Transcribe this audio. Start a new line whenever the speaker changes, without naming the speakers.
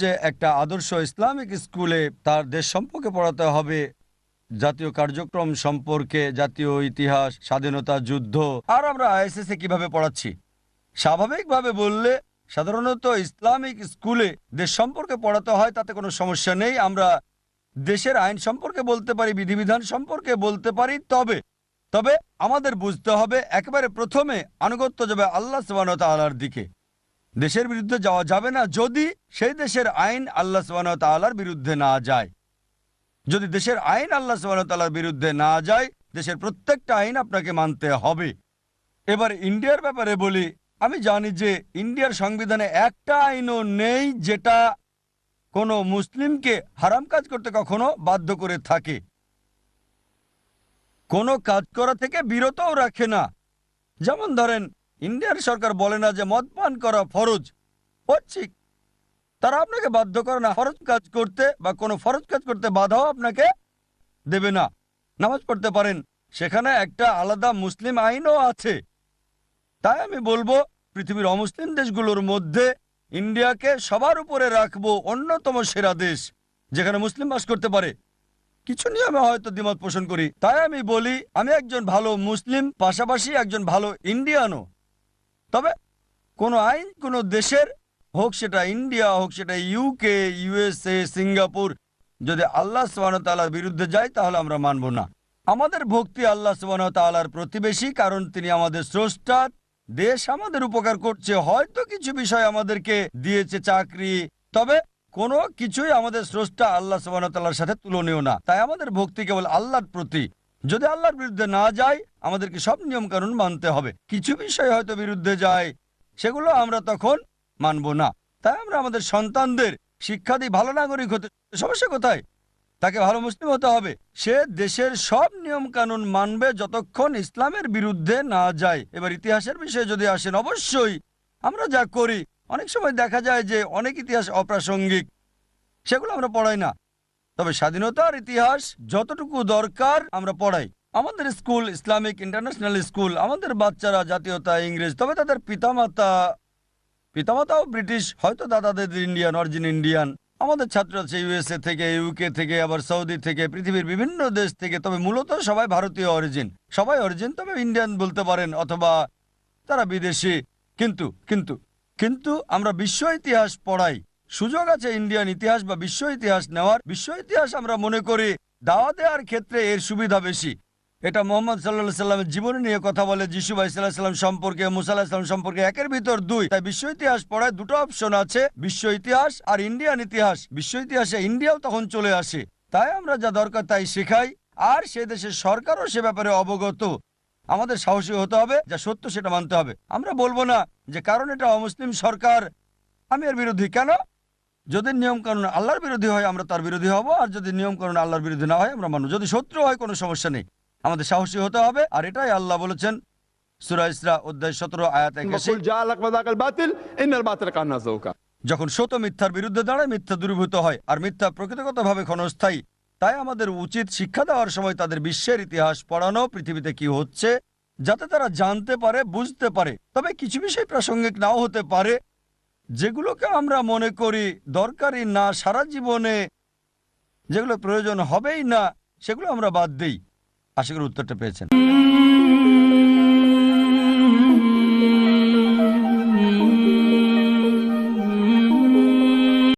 যে একটা আদর্শ ইসলামিক স্কুলে তার দেশ সম্পর্কে পড়াতে হবে জাতীয় কার্যক্রম সম্পর্কে জাতীয় ইতিহাস স্বাধীনতা যুদ্ধ। আর আমরা আইএসএস এ কীভাবে পড়াচ্ছি? স্বাভাবিকভাবে বললে সাধারণত ইসলামিক স্কুলে দেশ সম্পর্কে পড়াতে হয় তাতে কোনো সমস্যা নেই। আমরা দেশের আইন সম্পর্কে বলতে পারি বিধিবিধান সম্পর্কে বলতে পারি তবে তবে আমাদের বুঝতে হবে একেবারে প্রথমে আনুগত্য যাবে আল্লাহ সুবাহ তালার দিকে। দেশের বিরুদ্ধে যাওয়া যাবে না যদি সেই দেশের আইন আল্লাহ সুবাহ বিরুদ্ধে না যায়। যদি দেশের আইন আল্লাহ সুবাহ বিরুদ্ধে না যায়, দেশের প্রত্যেকটা আইন আপনাকে মানতে হবে। এবার ইন্ডিয়ার ব্যাপারে বলি, আমি জানি যে ইন্ডিয়ার সংবিধানে একটা আইনও নেই যেটা কোনো মুসলিমকে হারাম কাজ করতে কখনো বাধ্য করে থাকে। কোনো কাজ করা থেকে বিরতও রাখে না। যেমন ধরেন ইন্ডিয়ার সরকার বলে না যে মদ পান করা ফরজ। ঠিক তারা আপনাকে বাধ্য করে না ফরজ কাজ করতে বা কোনো ফরজ কাজ করতে বাধাও আপনাকে দেবে না। নামাজ পড়তে পারেন। সেখানে একটা আলাদা মুসলিম আইনও আছে। তাই আমি বলব, পৃথিবীর অমুসলিম দেশগুলোর মধ্যে ইন্ডিয়াকে সবার উপরে রাখব অন্যতম সেরা দেশ, যেখানে মুসলিম বাস করতে পারে। কিছু নিয়ে আমি হয়তো দ্বিমত পোষণ করি। তাই আমি বলি, আমি একজন ভালো মুসলিম, পাশাপাশি একজন ভালো ইন্ডিয়ানও। তবে কোনো আইন, কোনো দেশের হোক সেটা ইন্ডিয়া হোক, সেটা ইউকে ইউএসএ সিঙ্গাপুর, যদি আল্লাহ সুবাহতালার বিরুদ্ধে যায়, তাহলে আমরা মানব না। আমাদের ভক্তি আল্লাহ সুবাহতালার প্রতিবেশী, কারণ তিনি আমাদের স্রষ্টা। দেশ আমাদের উপকার করছে, হয়তো কিছু বিষয় আমাদেরকে দিয়েছে চাকরি, তবে কোনো কিছুই আমাদের স্রষ্টা আল্লাহ সুবাহতাল্লার সাথে তুলনীয় না। তাই আমাদের ভক্তি কেবল আল্লাহর প্রতি। যদি আল্লাহর বিরুদ্ধে না যায় আমাদেরকে সব নিয়ম কানুন মানতে হবে। কিছু বিষয় হয়তো বিরুদ্ধে যায়, সেগুলো আমরা তখন মানব না। তাই আমরা আমাদের সন্তানদের শিক্ষা দিই, ভালো নাগরিক হতে। সমস্যা কোথায়? তাকে ভালো মুসলিম হতে হবে। সে দেশের সব নিয়ম কানুন মানবে যতক্ষণ ইসলামের বিরুদ্ধে না যায়। এবার ইতিহাসের বিষয়ে যদি আসেন, অবশ্যই আমরা যা করি, অনেক সময় দেখা যায় যে অনেক ইতিহাস অপ্রাসঙ্গিক, সেগুলো আমরা পড়াই না। তবে স্বাধীনতার ইতিহাস যতটুকু দরকার, আমরা পড়াই। আমাদের স্কুল ইসলামিক ইন্টারন্যাশনাল স্কুল, আমাদের বাচ্চারা জাতীয়তা ইংরেজ, তবে তাদের পিতামাতা, পিতামাতাও ব্রিটিশ, হয়তো দাদাদের ইন্ডিয়ান, অরিজিন ইন্ডিয়ান। আমাদের ছাত্র আছে ইউএসএ থেকে, ইউকে থেকে, আবার সৌদি থেকে, পৃথিবীর বিভিন্ন দেশ থেকে, তবে মূলত সবাই ভারতীয় অরিজিন। সবাই অরিজিন, তবে ইন্ডিয়ান বলতে পারেন, অথবা তারা বিদেশি। কিন্তু কিন্তু কিন্তু আমরা বিশ্ব ইতিহাস পড়াই। সুযোগ আছে ইন্ডিয়ান ইতিহাস বা বিশ্ব ইতিহাস নেওয়ার। বিশ্ব ইতিহাস আমরা মনে করি দাওয়া দেওয়ার ক্ষেত্রে এর সুবিধা বেশি। এটা মোহাম্মদ সাল্লাহ সাল্লামের জীবনী নিয়ে কথা বলে যিশু ভাই সাল্লাহ সাল্লাম সম্পর্কে মুসাল্লাহ সাল্লাম সম্পর্কে একের ভিতর দুই। তাই বিশ্ব ইতিহাস পড়ায় দুটো অপশন আছে, বিশ্ব ইতিহাস আর ইন্ডিয়ান ইতিহাস। বিশ্ব ইতিহাসে ইন্ডিয়াও তখন চলে আসে। তাই আমরা যা দরকার তাই শেখাই, আর সে দেশের সরকারও সে ব্যাপারে অবগত। আমাদের সাহসী হতে হবে, যা সত্য সেটা মানতে হবে। আমরা বলব না যে কারণ এটা অমুসলিম সরকার, আমি এর বিরোধী কেন? যদি নিয়ম কানুন আল্লাহর বিরোধী হয় আমরা তার বিরোধী হব আর যদি নিয়ম কানুন আল্লাহর বিরোধী না হয় আমরা মানুষ। যদি শত্রু হয় কোনো সমস্যা নেই। আমাদের সাহসী হতে হবে আর এটাই আল্লাহ বলেছেন যখন সত মিথ্যার বিরুদ্ধে দাঁড়ায় মিথ্যা দূরীভূত হয় আর মিথ্যা ক্ষণস্থায়ী তাই আমাদের উচিত শিক্ষা দেওয়ার সময় তাদের বিশ্বের ইতিহাস পড়ানো পৃথিবীতে কি হচ্ছে যাতে তারা জানতে পারে বুঝতে পারে। তবে কিছু বিষয় প্রাসঙ্গিক নাও হতে পারে যেগুলোকে আমরা মনে করি দরকারি না, সারা জীবনে যেগুলো প্রয়োজন হবেই না, সেগুলো আমরা বাদ দিই। আশা করি উত্তরটা পেয়েছেন।